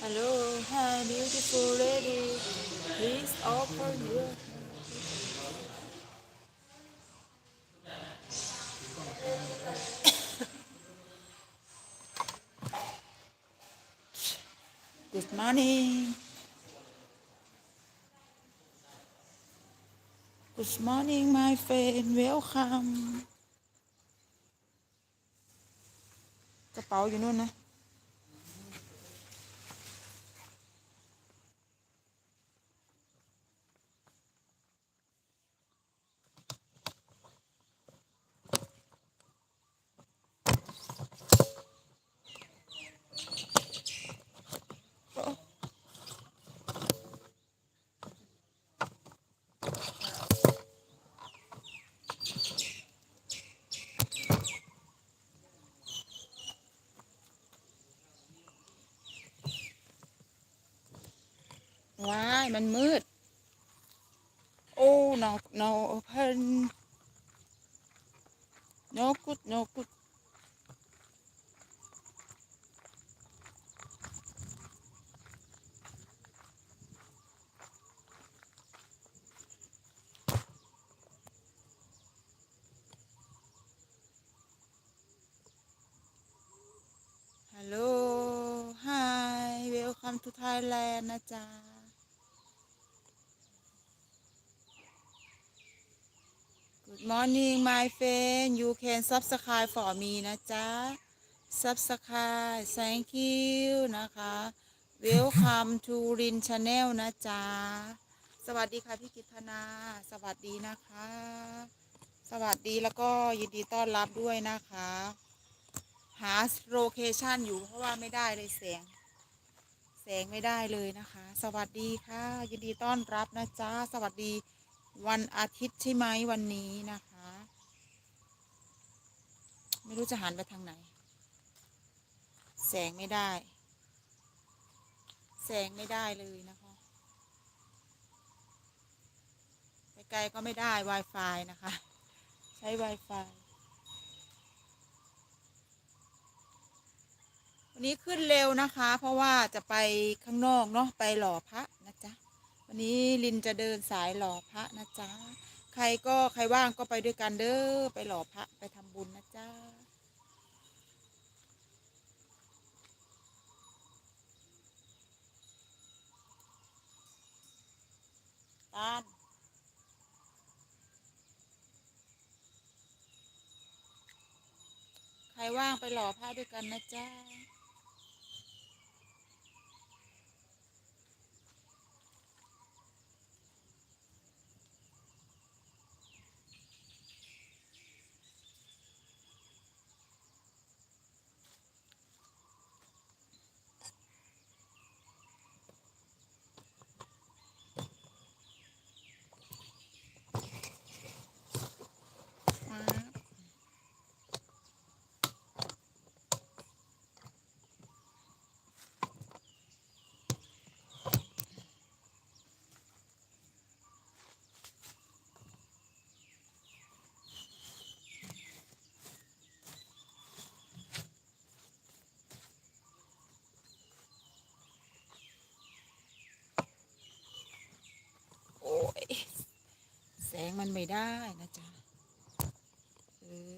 Hello hi beautiful lady please open your Good morning Good morning my friend welcome กระเป๋าอยู่นู่นนะ ว้ายมันมืด โอ้ no no open no good no good ฮัลโหลไฮเวลคัมทูไทยแลนด์นะจ๊ะ Good morning my friend you can subscribe for me นะจ๊ะ subscribe thank you นะคะ welcome to Rin Channel นะจ๊ะ สวัสดีค่ะ พี่กิตนา สวัสดีนะคะ สวัสดีแล้วก็ยินดีต้อนรับด้วยนะคะ หาโลเคชันอยู่เพราะว่าไม่ได้เลยแสงแสงไม่ได้เลยนะคะ สวัสดีค่ะ ยินดีต้อนรับนะจ๊ะ สวัสดี วันอาทิตย์ใช่ไหมวันนี้นะคะ ไม่รู้จะหันไปทางไหน แสงไม่ได้ แสงไม่ได้เลยนะคะไกลก็ไม่ได้ Wi-Fi นะคะ ใช้ Wi-Fi วันนี้ขึ้นเร็วนะคะ เพราะว่าจะไปข้างนอกเนาะไปหล่อพระ วันนี้ลินจะเดินสายหล่อพระนะจ๊ะ ใครก็ใครว่างก็ไปด้วยกันเด้อ ไปหล่อพระไปทำบุญนะจ๊ะตาลใครว่างไปหล่อพระด้วยกันนะจ๊ะ มันไม่ได้นะจ๊ะเออ